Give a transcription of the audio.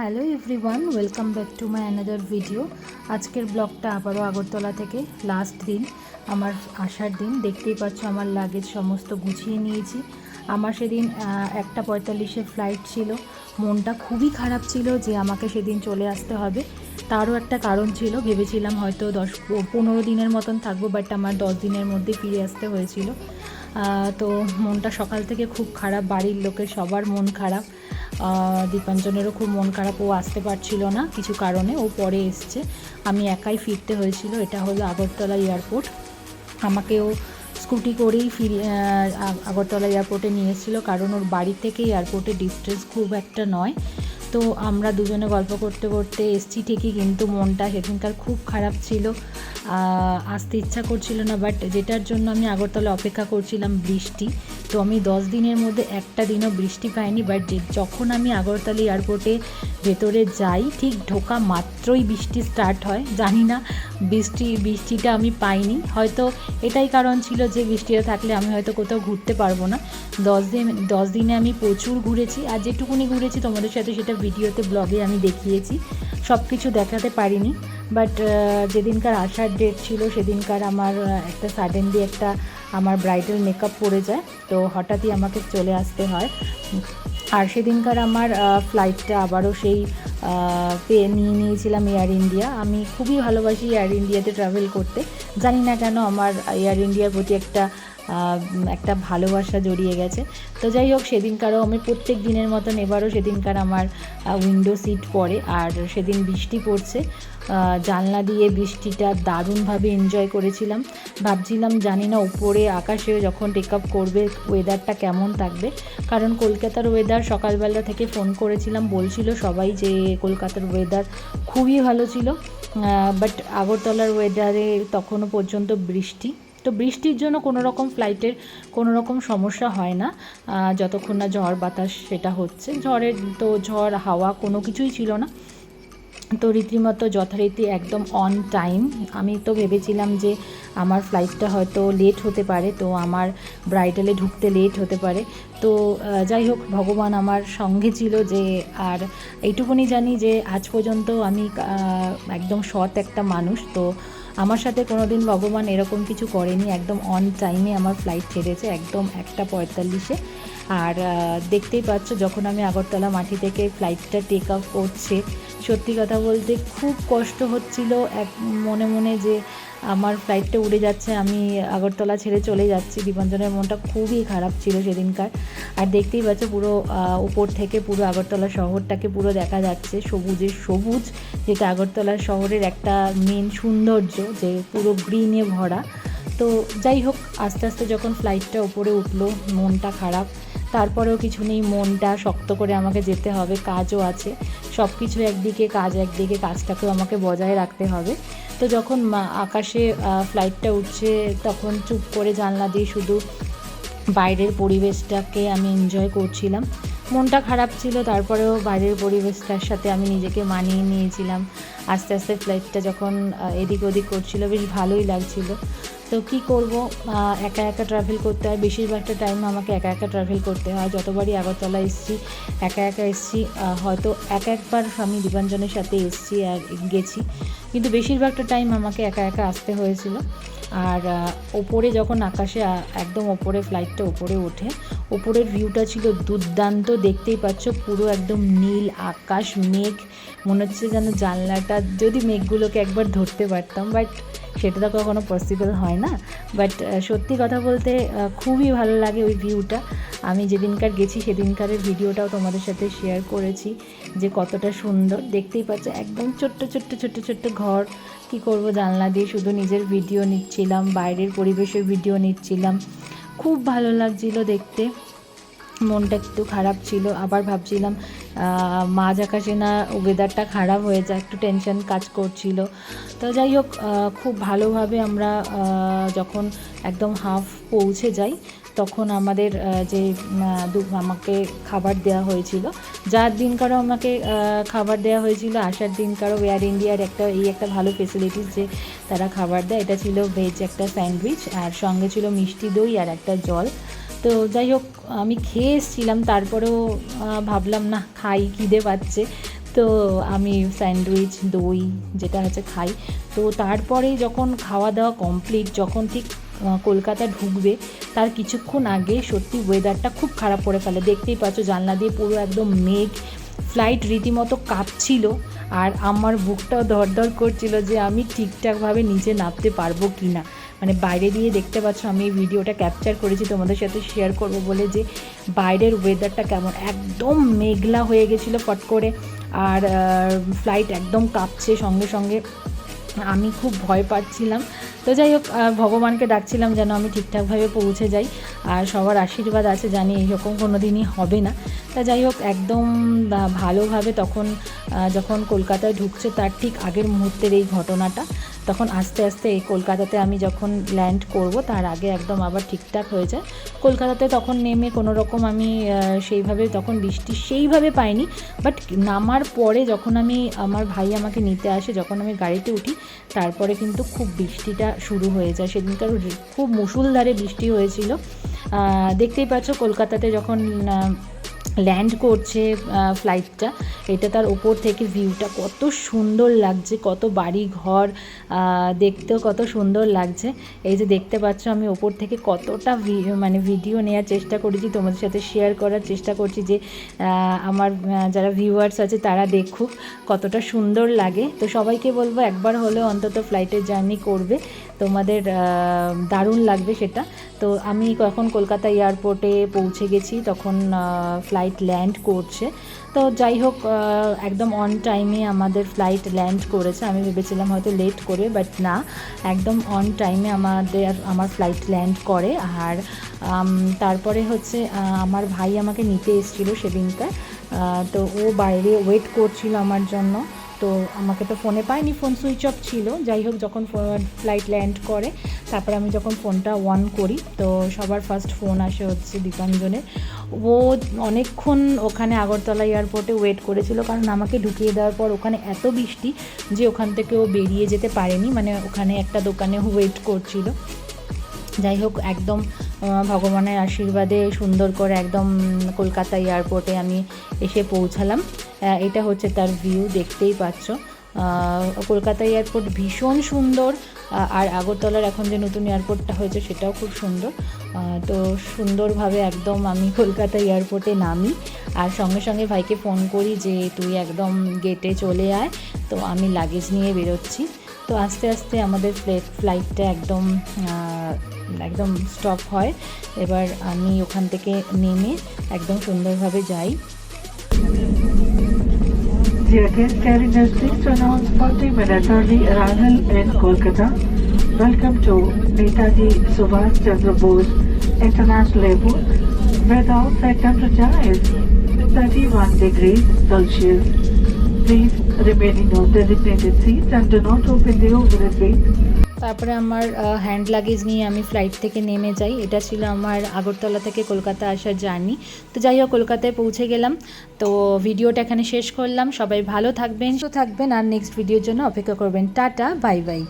Hello everyone welcome back to my another video আজকের ব্লগটা আবারও আগরতলা থেকে লাস্ট দিন, আমার আসার দিন। দেখতেই পাচ্ছ আমার লাগেজ সমস্ত গুছিয়ে নিয়েছি। আমার সেদিন একটা পঁয়তাল্লিশে ফ্লাইট ছিল। মনটা খুবই খারাপ ছিল যে আমাকে সেদিন চলে আসতে হবে। তারও একটা কারণ ছিল, ভেবেছিলাম হয়তো দশ, পনেরো দিনের মতন থাকব বাট আমার দশ দিনের মধ্যে ফিরে আসতে হয়েছিল। তো মনটা সকাল থেকে খুব খারাপ, বাড়ির লোকের সবার মন খারাপ। দীপাঞ্জনেরও খুব মন খারাপ, ও আসতে পারছিল না কিছু কারণে, ও পরে এসছে। আমি একাই ফিরতে হয়েছিল, এটা হলো আগরতলা এয়ারপোর্ট। আমাকেও স্কুটি করেই ফিরে আগরতলা এয়ারপোর্টে নিয়ে এসেছিল, কারণ ওর বাড়ি থেকে এয়ারপোর্টে ডিস্টেন্স খুব একটা নয়। তো আমরা দুজনে গল্প করতে করতে এসছি ঠিকই, কিন্তু মনটা সেদিনকার খুব খারাপ ছিল। আসতে ইচ্ছা করছিল না বাট যেটার জন্য আমি আগরতলা অপেক্ষা করছিলাম বৃষ্টি। তো আমি দশ দিনের মধ্যে একটা দিনও বৃষ্টি পাইনি বাট যখন আমি আগরতলা এয়ারপোর্টে ভেতরে যাই, ঠিক ঢোকা মাত্রই বৃষ্টি স্টার্ট হয়। জানি না বৃষ্টি, বৃষ্টিটা আমি পাইনি। হয়তো এটাই কারণ ছিল যে বৃষ্টিটা থাকলে আমি হয়তো কোথাও ঘুরতে পারব না। দশ দিন, দশ দিনে আমি প্রচুর ঘুরেছি, আর যেটুকুনি ঘুরেছি তোমাদের সাথে সেটা ভিডিওতে ব্লগে আমি দেখিয়েছি। সব কিছু দেখাতে পারিনি। বাট যেদিনকার আসার ডেট ছিল, সেদিনকার আমার একটা সাডেনলি একটা আমার ব্রাইডাল মেকআপ পড়ে যায়। তো হঠাৎই আমাকে চলে আসতে হয়। আর সেদিনকার আমার ফ্লাইটটা আবারও সেই পেয়ে নিয়ে নিয়েছিলাম এয়ার ইন্ডিয়া আমি খুবই ভালোবাসি এয়ার ইন্ডিয়াতে ট্রাভেল করতে। জানি না কেন আমার এয়ার ইন্ডিয়ার প্রতি একটা একটা ভালোবাসা জড়িয়ে গেছে। তো যাই হোক, সেদিনকারও আমি প্রত্যেক দিনের মতন এবারও সেদিনকার আমার উইন্ডো সিট পড়ে আর সেদিন বৃষ্টি পড়ছে। জানলা দিয়ে বৃষ্টিটা দারুণভাবে এনজয় করেছিলাম। ভাবছিলাম জানি না উপরে আকাশে যখন টেক আপ করবে ওয়েদারটা কেমন থাকবে। কারণ কলকাতার ওয়েদার সকালবেলা থেকে ফোন করেছিলাম, বলছিল সবাই যে কলকাতার ওয়েদার খুবই ভালো ছিল। বাট আগরতলার ওয়েদারে তখনও পর্যন্ত বৃষ্টি। তো বৃষ্টির জন্য কোনো রকম ফ্লাইটের কোনো রকম সমস্যা হয় না। যতক্ষণ না ঝড় বাতাস সেটা হচ্ছে। ঝড়ের তো ঝড়, হাওয়া কোনো কিছুই ছিল না। তো রীতিমতো যথারীতি একদম অন টাইম আমি তো ভেবেছিলাম যে আমার ফ্লাইটটা হয়তো লেট হতে পারে, তো আমার ব্রাইডালে ঢুকতে লেট হতে পারে। তো যাই হোক, ভগবান আমার সঙ্গে ছিল যে, আর এইটুকুনি জানি যে আজ পর্যন্ত আমি একদম সৎ একটা মানুষ। তো আমার সাথে কোনোদিন ভগবান এরকম কিছু করেনি, একদম অন টাইমে আমার ফ্লাইট ছেড়েছে, একদম একটা পঁয়তাল্লিশে। আর দেখতেই পাচ্ছ যখন আমি আগরতলা মাটি থেকে ফ্লাইটটা টেক আপ করছে, সত্যি কথা বলতে খুব কষ্ট হচ্ছিল। এক, মনে মনে যে আমার ফ্লাইটটা উড়ে যাচ্ছে, আমি আগরতলা ছেড়ে চলে যাচ্ছি। দীপাঞ্জনের মনটা খুবই খারাপ ছিল সেদিনকার। আর দেখতেই পাচ্ছ পুরো উপর থেকে পুরো আগরতলা শহরটাকে পুরো দেখা যাচ্ছে। সবুজের সবুজ, যেটা আগরতলা শহরের একটা মেন সৌন্দর্য, যে পুরো গ্রিনে ভরা। তো যাই হোক, আস্তে আস্তে যখন ফ্লাইটটা উপরে উঠল, মনটা খারাপ। তারপরেও কিছু নেই, মনটা শক্ত করে আমাকে যেতে হবে, কাজও আছে। সব কিছু একদিকে, কাজ একদিকে, কাজটাকেও আমাকে বজায় রাখতে হবে। তো যখন আকাশে ফ্লাইটটা উঠছে, তখন চুপ করে জানলা দিয়ে শুধু বাইরের পরিবেশটাকে আমি এনজয় করছিলাম। মনটা খারাপ ছিল, তারপরেও বাইরের পরিবেশটার সাথে আমি নিজেকে মানিয়ে নিয়েছিলাম। আস্তে আস্তে ফ্লাইটটা যখন এদিক ওদিক করছিল, বেশ ভালোই লাগছিল। তো কী করব? একা একা ট্রাভেল করতে হয়। বেশিরভাগটা টাইম আমাকে একা একা ট্রাভেল করতে হয়। যতবারই আগরতলা এসেছি, একা একা এসেছি হয়তো এক একবার আমি দীপাঞ্জনের সাথে এসেছি আর গেছি। কিন্তু বেশিরভাগটা টাইম আমাকে একা একা আসতে হয়েছিল। আর ওপরে যখন আকাশে একদম ওপরে ফ্লাইটটা ওপরে ওঠে, ওপরের ভিউটা ছিল দুর্দান্ত। দেখতেই পাচ্ছ পুরো একদম নীল আকাশ, মেঘ। মনে হচ্ছে যেন জানলাটা, যদি মেঘগুলোকে একবার ধরতে পারতাম বাট সেটা তো কখনো পসিবল হয় না। বাট সত্যি কথা বলতে খুবই ভালো লাগে ওই ভিউটা আমি যেদিনকার গেছি, সেদিনকারের ভিডিওটাও তোমাদের সাথে শেয়ার করেছি যে কতটা সুন্দর। দেখতেই পাচ্ছ একদম ছোট্ট ছোট্ট ছোট্ট ছোট্ট ঘর, কি করব জানলা দিয়ে শুধু নিজের ভিডিও নিচ্ছিলাম, বাইরের পরিবেশের ভিডিও নিচ্ছিলাম। খুব ভালো লাগছিল দেখতে, মনটা একটু খারাপ ছিল। আবার ভাবছিলাম মাঝ আকাশে না ওয়েদারটা খারাপ হয়ে যায়, একটু টেনশন কাজ করছিল। তো যাই হোক খুব ভালোভাবে আমরা যখন একদম হাফ পৌঁছে যাই তখন আমাদের যে আমাকে খাবার দেওয়া হয়েছিল। যার দিন দিনকারও আমাকে খাবার দেওয়া হয়েছিল, আসার দিনকারও এয়ার ইন্ডিয়ার একটা, এই একটা ভালো ফেসিলিটিস যে তারা খাবার দেয়, এটা ছিল ভেজ একটা স্যান্ডউইচ আর সঙ্গে ছিল মিষ্টি দই আর একটা জল। তো যাই হোক, আমি খেয়ে এসেছিলাম, তারপরেও ভাবলাম, না, খাই, খিদে পাচ্ছে। তো আমি স্যান্ডউইচ, দই যেটা হচ্ছে খাই। তো তারপরে যখন খাওয়া দাওয়া কমপ্লিট যখন ঠিক কলকাতা ঢুকবে, তার কিছুক্ষণ আগে সত্যি ওয়েদারটা খুব খারাপ করে ফেলে। দেখতেই পাচ্ছ, জানলা দিয়ে পুরো একদম মেঘ ফ্লাইট রীতিমতো কাঁপছিল, আর আমার বুকটাও ধরধর করছিল যে আমি ঠিকঠাকভাবে নিচে নামতে পারব কি না মানে বাইরে দিয়ে দেখতে পাচ্ছ, আমি এই ভিডিওটা ক্যাপচার করেছি, তোমাদের সাথে শেয়ার করব বলে যে বাইরের ওয়েদারটা কেমন। একদম মেঘলা হয়ে গেছিল ফট করে। আর ফ্লাইট একদম কাঁপছে সঙ্গে সঙ্গে। আমি খুব ভয় পাচ্ছিলাম। তো যাই হোক ভগবানকে ডাকছিলাম যেন আমি ঠিকঠাকভাবে পৌঁছে যাই। আর সবার আশীর্বাদ আছে জানি এইরকম কোনো দিনই হবে না। তা যাই হোক, একদম ভালোভাবে তখন যখন কলকাতায় ঢুকছে তার ঠিক আগের মুহূর্তের এই ঘটনাটা, তখন আস্তে আস্তে এই কলকাতাতে আমি যখন ল্যান্ড করব তার আগে একদম আবার ঠিকঠাক হয়ে যায়। কলকাতাতে তখন নেমে কোনো রকম আমি সেইভাবে তখন বৃষ্টি সেইভাবে পাইনি, বাট নামার পরে যখন আমি, আমার ভাই আমাকে নিতে আসে, যখন আমি গাড়িতে উঠি, তারপরে কিন্তু খুব বৃষ্টিটা শুরু হয়ে যায়। সেদিনকার খুব মুসুলধারে বৃষ্টি হয়েছিল। দেখতেই পাচ্ছ কলকাতাতে যখন ল্যান্ড করছে ফ্লাইটটা এটা তার ওপর থেকে ভিউটা কত সুন্দর লাগছে, কত বাড়ি ঘর দেখতেও কত সুন্দর লাগছে। এই যে দেখতে পাচ্ছ আমি ওপর থেকে কতটা মানে ভিডিও নেওয়ার চেষ্টা করেছি, তোমাদের সাথে শেয়ার করার চেষ্টা করছি যে আমার যারা ভিউয়ার্স আছে তারা দেখুক কতটা সুন্দর লাগে। তো সবাইকে বলব একবার হলেও অন্তত ফ্লাইটের জার্নি করবে। তোমাদের দারুণ লাগবে সেটা। তো আমি যখন কলকাতা এয়ারপোর্টে পৌঁছে গেছি, তখন ফ্লাইট ল্যান্ড করছে। তো যাই হোক একদম অন টাইমে আমাদের ফ্লাইট ল্যান্ড করেছে। আমি ভেবেছিলাম হয়তো লেট করে বাট না, একদম অন টাইমে আমাদের, আমার ফ্লাইট ল্যান্ড করে। আর তারপরে হচ্ছে আমার ভাই আমাকে নিতে এসেছিল সেদিনকার তো ও বাইরে ওয়েট করছিল আমার জন্য। তো আমাকে তো ফোনে পাইনি, ফোন সুইচ অফ ছিল। যাই হোক, যখন ফ্লাইট ল্যান্ড করে, তারপরে আমি যখন ফোনটা অন করি, তো সবার ফার্স্ট ফোন আসে হচ্ছে দীপাঞ্জনের। ও অনেকক্ষণ ওখানে আগরতলা এয়ারপোর্টে ওয়েট করেছিল, কারণ আমাকে ঢুকিয়ে দেওয়ার পর ওখানে এত বৃষ্টি যে ওখান থেকে ও বেরিয়ে যেতে পারেনি। মানে ওখানে একটা দোকানে ওয়েট করছিল। যাই হোক একদম ভগবানের আশীর্বাদে সুন্দর করে একদম কলকাতা এয়ারপোর্টে আমি এসে পৌঁছালাম। এটা হচ্ছে তার ভিউ দেখতেই পাচ্ছ। কলকাতা এয়ারপোর্ট ভীষণ সুন্দর আর আগরতলার এখন যে নতুন এয়ারপোর্টটা হয়েছে সেটাও খুব সুন্দর। তো সুন্দরভাবে একদম আমি কলকাতা এয়ারপোর্টে নামি, আর সঙ্গে সঙ্গে ভাইকে ফোন করি যে, তুই একদম গেটে চলে আয়। তো আমি লাগেজ নিয়ে বেরোচ্ছি। তো আস্তে আস্তে আমাদের ফ্লাইট ফ্লাইটটা একদম একদম স্টপ হয়। এবার আমি ওখান থেকে নেমে একদম সুন্দরভাবে যাই। Welcome to Netaji Subhash Chandra Bose international airport weather temperature is thirty one degrees Celsius remain on designated seats and do not open the overhead bins. তারপরে আমার হ্যান্ড লাগেজ নিয়ে আমি ফ্লাইট থেকে নেমে যাই। এটা ছিল আমার আগরতলা থেকে কলকাতা আসার জার্নি তো যাই হোক, কলকাতায় পৌঁছে গেলাম। তো ভিডিওটা এখানে শেষ করলাম। সবাই ভালো থাকবেন তো থাকবেন। আর নেক্সট ভিডিওর জন্য অপেক্ষা করবেন। Tata bye bye